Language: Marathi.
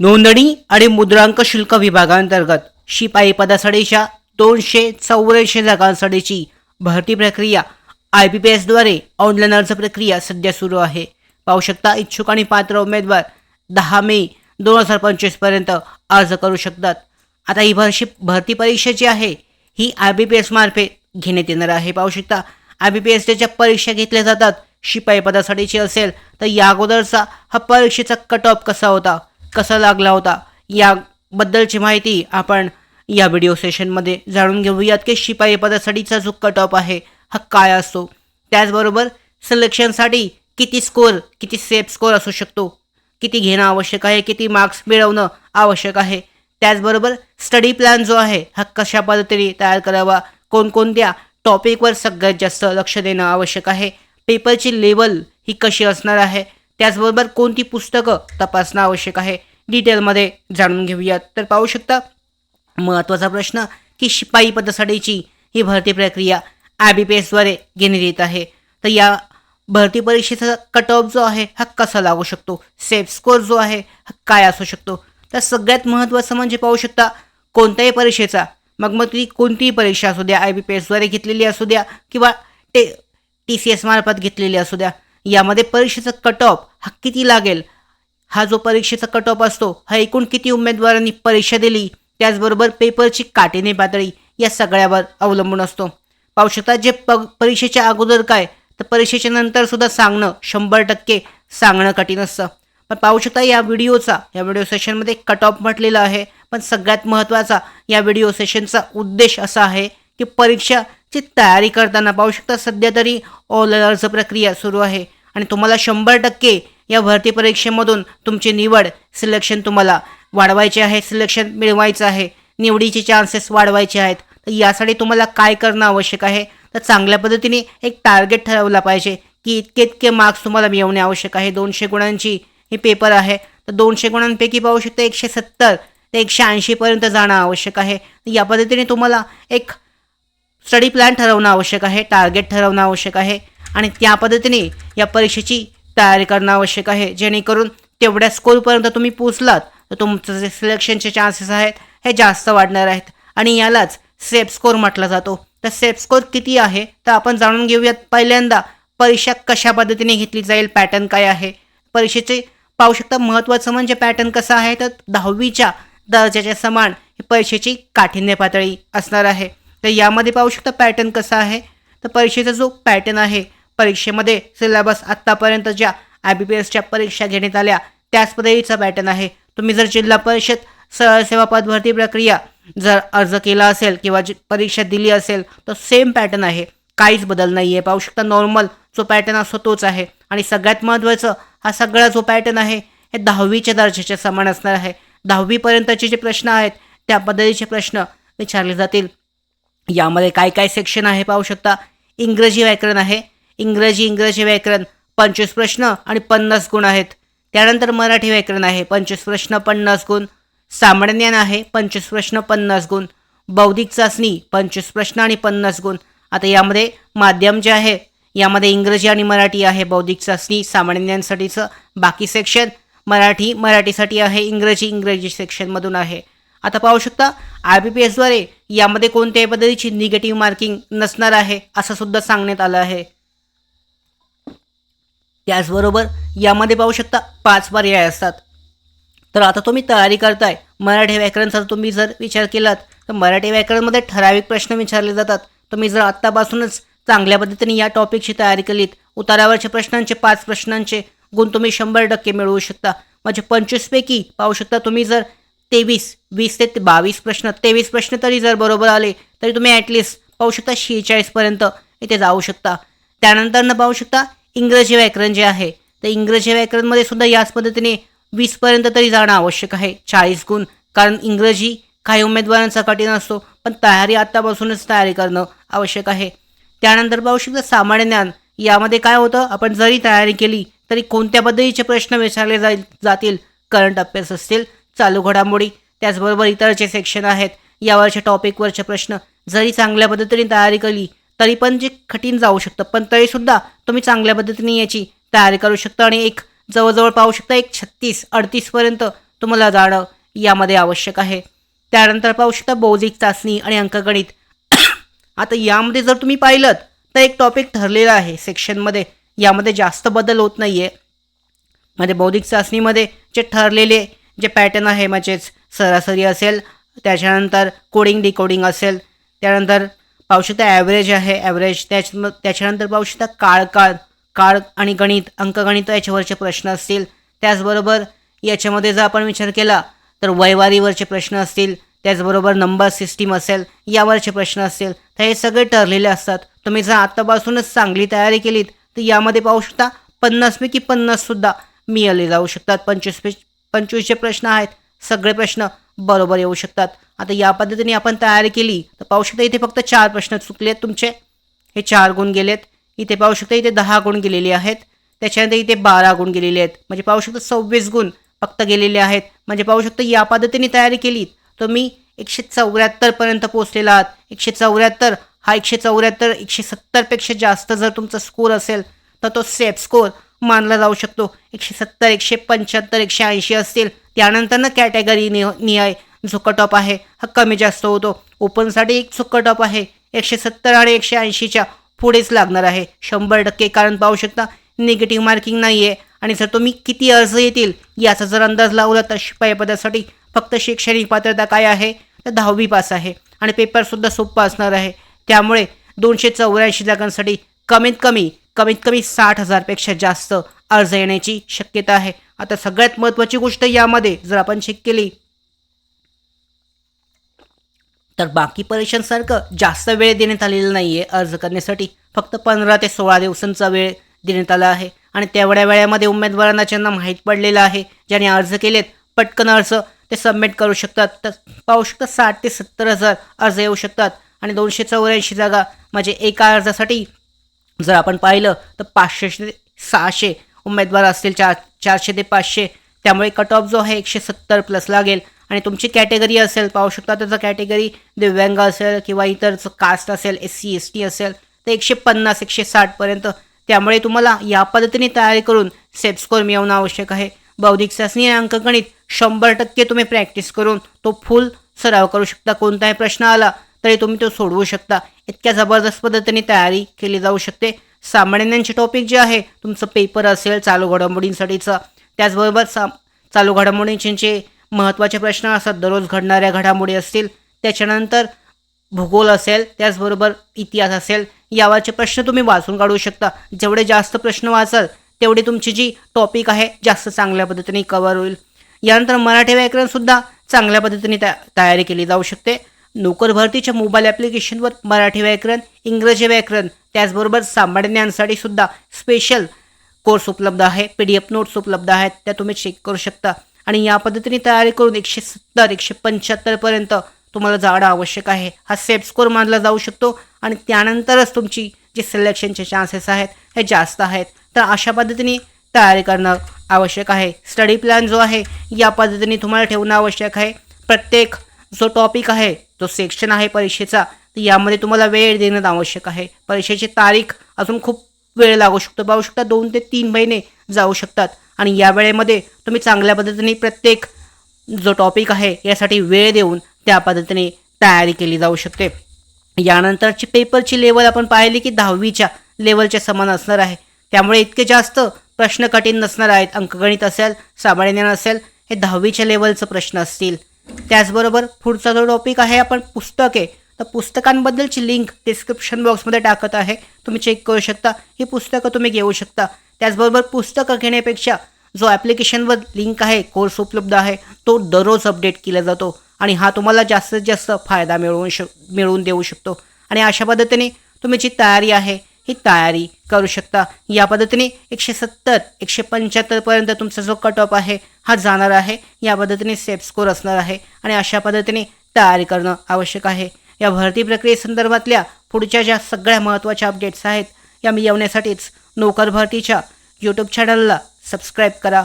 नोंदणी आणि मुद्रांक शुल्क विभागांतर्गत शिपाई पदासाठीच्या दोनशे चौऱ्याऐंशी जागांसाठीची भरती प्रक्रिया आय बी पी एसद्वारे ऑनलाईन अर्ज प्रक्रिया सध्या सुरू आहे. पाहू शकता इच्छुक आणि पात्र उमेदवार दहा मे दोन हजार पंचवीसपर्यंत अर्ज करू शकतात. आता ही भरशी भरती परीक्षा जी आहे ही आय बी पी एसमार्फत घेण्यात येणार आहे. पाहू शकता आय बी पी एस ज्या परीक्षा घेतल्या जातात शिपाई पदासाठीची असेल तर या अगोदरचा हा परीक्षेचा कट ऑफ कसा होता? कसा लागला होता याबद्दलची माहिती आपण या व्हिडिओ सेशनमध्ये जाणून घेऊयात की शिपाई पदासाठीचा जो कट ऑफ आहे हा काय असतो? त्याचबरोबर सिलेक्शनसाठी किती स्कोअर किती सेफ स्कोअर असू शकतो? किती घेणं आवश्यक आहे किती मार्क्स मिळवणं आवश्यक आहे? त्याचबरोबर स्टडी प्लॅन जो आहे हा कशा पद्धतीने तयार करावा? कोणकोणत्या टॉपिकवर सगळ्यात जास्त लक्ष देणं आवश्यक आहे? पेपरची लेवल ही कशी असणार आहे? त्याचबरोबर कोणती पुस्तकं तपासणं आवश्यक आहे? डिटेलमध्ये जाणून घेऊयात. तर पाहू शकता महत्त्वाचा प्रश्न की शिपाई पदासाठीची ही भरती प्रक्रिया आय बी पी एसद्वारे घेण्यात येत आहे. तर या भरती परीक्षेचा कट ऑफ जो आहे हा कसा लागू शकतो? सेफ स्कोअर जो आहे हा काय असू शकतो? तर सगळ्यात महत्त्वाचं म्हणजे पाहू शकता कोणत्याही परीक्षेचा मग मग ती कोणतीही परीक्षा असू द्या आय बी पी एसद्वारे घेतलेली असू द्या किंवा टे टी सी एस मार्फत घेतलेली असू द्या यामध्ये परीक्षेचा कट ऑफ हा किती लागेल? हा जो परीक्षेचा कट ऑफ असतो हा एकूण किती उमेदवारांनी परीक्षा दिली? त्याचबरोबर पेपरची काटेने पातळी या सगळ्यावर अवलंबून असतो. पाहू शकता जे प परीक्षेच्या अगोदर काय तर परीक्षेच्या नंतर सुद्धा सांगणं शंभर टक्के सांगणं कठीण असतं. पण पाहू शकता या व्हिडिओचा या व्हिडिओ सेशनमध्ये कट ऑफ म्हटलेलं आहे. पण सगळ्यात महत्त्वाचा या व्हिडिओ सेशनचा उद्देश असा आहे की परीक्षा ची तयारी करताना पाहू शकता सध्या तरी ऑल अर्ज प्रक्रिया सुरू आहे. आणि तुम्हाला शंभर टक्के या भरती परीक्षेमधून तुमची निवड सिलेक्शन तुम्हाला वाढवायचे आहे सिलेक्शन मिळवायचं आहे. निवडीचे चान्सेस वाढवायचे आहेत. तर यासाठी तुम्हाला काय करणं आवश्यक आहे? तर चांगल्या पद्धतीने एक टार्गेट ठरवला पाहिजे की इतके इतके मार्क्स तुम्हाला मिळवणे आवश्यक आहे. दोनशे गुणांची ही पेपर आहे. तर दोनशे गुणांपैकी पाहू शकता एकशे सत्तर ते एकशे ऐंशीपर्यंत जाणं आवश्यक आहे. या पद्धतीने तुम्हाला एक स्टडी प्लॅन ठरवणं आवश्यक आहे टार्गेट ठरवणं आवश्यक आहे आणि त्या पद्धतीने या परीक्षेची तयारी करणं आवश्यक आहे. जेणेकरून तेवढ्या स्कोरपर्यंत तुम्ही पोचलात तर तुमचं जे सिलेक्शनचे चान्सेस आहेत हे जास्त वाढणार आहेत आणि यालाच सेफ स्कोर म्हटला जातो. तर सेफ स्कोर किती आहे? तर आपण जाणून घेऊयात पहिल्यांदा परीक्षा कशा पद्धतीने घेतली जाईल पॅटर्न काय आहे? परीक्षेचे पाहू शकता महत्त्वाचं म्हणजे पॅटर्न कसं आहे? तर दहावीच्या दर्जाच्या समान ही परीक्षेची काठिण्य पातळी असणार आहे. तर यामध्ये पाहू शकता पॅटर्न कसा आहे? तर परीक्षेचा जो पॅटर्न आहे परीक्षेमध्ये सिलेबस आत्तापर्यंत ज्या आय बी पी एसच्या परीक्षा घेण्यात आल्या त्याच पद्धतीचा पॅटर्न आहे. तुम्ही जर जिल्हा परिषद सरळ सेवा पद भरती प्रक्रिया जर अर्ज केला असेल किंवा जी परीक्षा दिली असेल तर सेम पॅटर्न आहे. काहीच बदल नाही आहे पाहू शकता नॉर्मल जो पॅटर्न असतो तोच आहे. आणि सगळ्यात महत्त्वाचं हा सगळा जो पॅटर्न आहे हे दहावीच्या दर्जाच्या समान असणार आहे. दहावीपर्यंतचे जे प्रश्न आहेत त्या पद्धतीचे प्रश्न विचारले जातील. यामध्ये काय काय सेक्शन आहे पाहू शकता? इंग्रजी व्याकरण आहे. इंग्रजी इंग्रजी व्याकरण पंचवीस प्रश्न आणि पन्नास गुण आहेत. त्यानंतर मराठी व्याकरण आहे पंचवीस प्रश्न पन्नास गुण. सामान्य ज्ञान आहे पंचवीस प्रश्न पन्नास गुण. बौद्धिक चाचणी पंचवीस प्रश्न आणि पन्नास गुण. आता यामध्ये माध्यम जे आहे यामध्ये इंग्रजी आणि मराठी आहे. बौद्धिक चाचणी सामान्य ज्ञानसाठीचं बाकी सेक्शन मराठी मराठीसाठी आहे इंग्रजी इंग्रजी सेक्शनमधून आहे. आता पाहू शकता आय बी पी एसद्वारे यामध्ये कोणत्याही पद्धतीची निगेटिव्ह मार्किंग नसणार आहे असं सुद्धा सांगण्यात आलं आहे. त्याचबरोबर यामध्ये पाहू शकता पाच पर्याय असतात. तर आता तुम्ही तयारी करताय मराठी व्याकरणचा तुम्ही जर विचार केलात तर मराठी व्याकरणमध्ये ठराविक प्रश्न विचारले जातात. तुम्ही जर आत्तापासूनच चांगल्या पद्धतीने या टॉपिकची तयारी केलीत उतारावरच्या प्रश्नांचे पाच प्रश्नांचे गुण तुम्ही शंभर टक्के मिळवू शकता. म्हणजे पंचवीसपैकी पाहू शकता तुम्ही जर तेवीस वीस ते बावीस प्रश्न. तेवीस प्रश्न तरी जर बरोबर आले तरी तुम्ही ॲटलिस्ट पाहू शकता शेहेचाळीसपर्यंत इथे जाऊ शकता. त्यानंतरनं पाहू शकता इंग्रजी व्याकरण जे आहे तर इंग्रजी व्याकरणमध्ये सुद्धा याच पद्धतीने वीसपर्यंत तरी जाणं आवश्यक आहे चाळीस गुण. कारण इंग्रजी काही उमेदवारांचा कठीण असतो पण तयारी आत्तापासूनच तयारी करणं आवश्यक आहे. त्यानंतर पाहू शकता सामान्य ज्ञान. यामध्ये काय होतं आपण जरी तयारी केली तरी कोणत्या पद्धतीचे प्रश्न विचारले जाईल जातील करंट अफेअर्स असतील. चालू घडामोडी. त्याचबरोबर इतर जे सेक्शन आहेत यावरच्या टॉपिकवरचे प्रश्न. जरी चांगल्या पद्धतीने तयारी केली तरी पण जे कठीण जाऊ शकतं. पण तरीसुद्धा तुम्ही चांगल्या पद्धतीने याची तयारी करू शकता आणि एक जवळजवळ पाहू शकता एक छत्तीस अडतीसपर्यंत तुम्हाला जाणं यामध्ये आवश्यक आहे. त्यानंतर पाहू शकता बौद्धिक चाचणी आणि अंकगणित. आता यामध्ये जर तुम्ही पाहिलं तर एक टॉपिक ठरलेला आहे सेक्शनमध्ये यामध्ये जास्त बदल होत नाही आहे म्हणजे बौद्धिक चाचणीमध्ये जे ठरलेले जे पॅटर्न आहे म्हणजेच सरासरी असेल त्याच्यानंतर कोडिंग डिकोडिंग असेल त्यानंतर पाहू शकता ॲव्हरेज आहे ॲव्हरेज त्याच त्याच्यानंतर पाहू शकता काळ काळ काळ आणि गणित अंकगणित याच्यावरचे प्रश्न असतील. त्याचबरोबर याच्यामध्ये जर आपण विचार केला तर वयवारीवरचे प्रश्न असतील त्याचबरोबर नंबर सिस्टीम असेल यावरचे प्रश्न असतील तर हे सगळे ठरलेले असतात. तुम्ही जर आत्तापासूनच चांगली तयारी केलीत तर यामध्ये पाहू शकता पन्नासपैकी पन्नाससुद्धा मिळाले जाऊ शकतात पंचवीस पंचवीसशे पंचवीसचे प्रश्न आहेत. सगळे प्रश्न बरोबर येऊ शकतात. आता या पद्धतीने आपण तयारी केली तर पाहू शकता इथे फक्त चार प्रश्न चुकले आहेत तुमचे. हे चार गुण गेलेत. इथे पाहू शकता इथे दहा गुण गेलेले आहेत. त्याच्यानंतर इथे बारा गुण गेलेले आहेत. म्हणजे पाहू शकता सव्वीस गुण फक्त गेलेले आहेत. म्हणजे पाहू शकता या पद्धतीने तयारी केली तर मी एकशे चौऱ्याहत्तरपर्यंत पोहोचलेला आहात. एकशे चौऱ्याहत्तर हा एकशे चौऱ्याहत्तर एकशे सत्तरपेक्षा जास्त जर तुमचा स्कोर असेल तर तो सेफ स्कोर मानला जाऊ शकतो. एकशे सत्तर एकशे पंच्याहत्तर एकशे ऐंशी असतील. त्यानंतर ना कॅटेगरी नि निहाय जो कट ऑफ आहे. हा कमी जास्त होतो. ओपनसाठी एक जो कट ऑफ आहे. एकशे सत्तर आणि एकशे ऐंशीच्या पुढेच लागणार आहे. शंभर टक्के कारण पाहू शकता निगेटिव्ह मार्किंग नाही आहे आणि जर तुम्ही किती अर्ज येतील याचा जर अंदाज लावला तर शिपाई पदासाठी फक्त शैक्षणिक पात्रता काय आहे? तर दहावी पास आहे. आणि पेपरसुद्धा सोपा असणार आहे. त्यामुळे दोनशे चौऱ्याऐंशी जागांसाठी कमीत कमी कमीत कमी साठ हजारपेक्षा जास्त अर्ज येण्याची शक्यता आहे. आता सगळ्यात महत्त्वाची गोष्ट यामध्ये जर आपण चेक केली तर बाकी परीक्षांसारखं जास्त वेळ देण्यात आलेला नाही आहे अर्ज करण्यासाठी. फक्त पंधरा ते सोळा दिवसांचा वेळ देण्यात आला आहे. आणि तेवढ्या वेळामध्ये उमेदवारांना ज्यांना माहीत पडलेलं आहे ज्यांनी अर्ज केलेत पटकन अर्ज ते सबमिट करू शकतात. तर पाहू शकतात साठ ते सत्तर हजार अर्ज येऊ शकतात. आणि दोनशे चौऱ्याऐंशी जागा म्हणजे एका अर्जासाठी जर आपण पाहिलं तर पाचशे ते सहाशे उमेदवार असतील चार चारशे ते पाचशे. त्यामुळे कट ऑफ जो आहे एकशे सत्तर प्लस लागेल. आणि तुमची कॅटेगरी असेल पाहू शकता त्याचं कॅटेगरी दिव्यांग असेल किंवा इतरचं कास्ट असेल एस सी एस टी असेल तर एकशे पन्नास एकशे साठपर्यंत त्यामुळे तुम्हाला या पद्धतीने तयारी करून सेफ स्कोर मिळवणं आवश्यक आहे. बौद्धिक चाचणी आणि अंकगणित शंभर टक्के तुम्ही प्रॅक्टिस करून तो फुल सराव करू शकता. कोणताही प्रश्न आला तरी तुम्ही तो सोडवू शकता. इतक्या जबरदस्त पद्धतीने तयारी केली जाऊ शकते. सामान्यांचे टॉपिक जे आहे तुमचं पेपर असेल चालू घडामोडींसाठीचं. त्याचबरोबर सा चालू घडामोडींचे जे महत्त्वाचे प्रश्न असतात. दररोज घडणाऱ्या घडामोडी असतील त्याच्यानंतर भूगोल असेल त्याचबरोबर इतिहास असेल यावरचे प्रश्न तुम्ही वाचून काढू शकता. जेवढे जास्त प्रश्न वाचाल तेवढी तुमची जी टॉपिक आहे जास्त चांगल्या पद्धतीने कवर होईल. यानंतर मराठी व्याकरणसुद्धा चांगल्या पद्धतीने तया तयारी केली जाऊ शकते. नोकर भरतीच्या मोबाईल ॲप्लिकेशनवर मराठी व्याकरण इंग्रजी व्याकरण त्याचबरोबर सामान्य ज्ञानसाठी सुद्धा स्पेशल कोर्स उपलब्ध आहे. पी डी एफ नोट्स उपलब्ध आहेत. त्या तुम्ही चेक करू शकता. आणि या पद्धतीने तयारी करून एकशे सत्तर एकशे पंच्याहत्तरपर्यंत तुम्हाला जाणं आवश्यक आहे. हा सेफ स्कोर मानला जाऊ शकतो आणि त्यानंतरच तुमची जे सिलेक्शनचे चान्सेस आहेत हे जास्त आहेत. तर अशा पद्धतीने तयारी करणं आवश्यक आहे. स्टडी प्लॅन जो आहे या पद्धतीने तुम्हाला ठेवणं आवश्यक आहे. प्रत्येक जो टॉपिक आहे जो सेक्शन आहे परीक्षेचा तर यामध्ये तुम्हाला वेळ देणं आवश्यक आहे. परीक्षेची तारीख अजून खूप वेळ लागू शकतो. पाहू शकता दोन ते तीन महिने जाऊ शकतात. आणि या वेळेमध्ये तुम्ही चांगल्या पद्धतीने प्रत्येक जो टॉपिक आहे यासाठी वेळ देऊन त्या पद्धतीने तयारी केली जाऊ शकते. यानंतरची पेपरची लेवल आपण पाहिली की दहावीच्या लेवलच्या समान असणार आहे. त्यामुळे इतके जास्त प्रश्न कठीण नसणार आहेत. अंकगणित असेल सामान्य ज्ञान असेल हे दहावीच्या लेवलचं प्रश्न असतील. त्याचबरोबर पुढचा जो टॉपिक आहे आपण पुस्तके तर पुस्तकांबद्दलची लिंक डिस्क्रिप्शन बॉक्समध्ये टाकत आहे. तुम्ही चेक करू शकता. ही पुस्तकं तुम्ही घेऊ शकता. त्याचबरोबर पुस्तकं घेण्यापेक्षा जो ॲप्लिकेशनवर लिंक आहे कोर्स उपलब्ध आहे तो दररोज अपडेट केला जातो आणि हा तुम्हाला जास्तीत जास्त फायदा मिळवून श मिळवून देऊ शकतो. आणि अशा पद्धतीने तुम्ही जी तयारी आहे ही तयारी करू शकता. या पद्धतीने एकशे सत्तर एकशे पंच्याहत्तरपर्यंत तुमचा जो कट ऑफ आहे हा जाणार आहे. या पद्धतीने सेफ स्कोर असणार आहे आणि अशा पद्धतीने तयारी करणं आवश्यक आहे. या भरती प्रक्रियेसंदर्भातल्या पुढच्या ज्या सगळ्या महत्त्वाच्या अपडेट्स आहेत या मिळवण्यासाठीच नोकर भरतीच्या यूट्यूब चॅनलला सबस्क्राईब करा.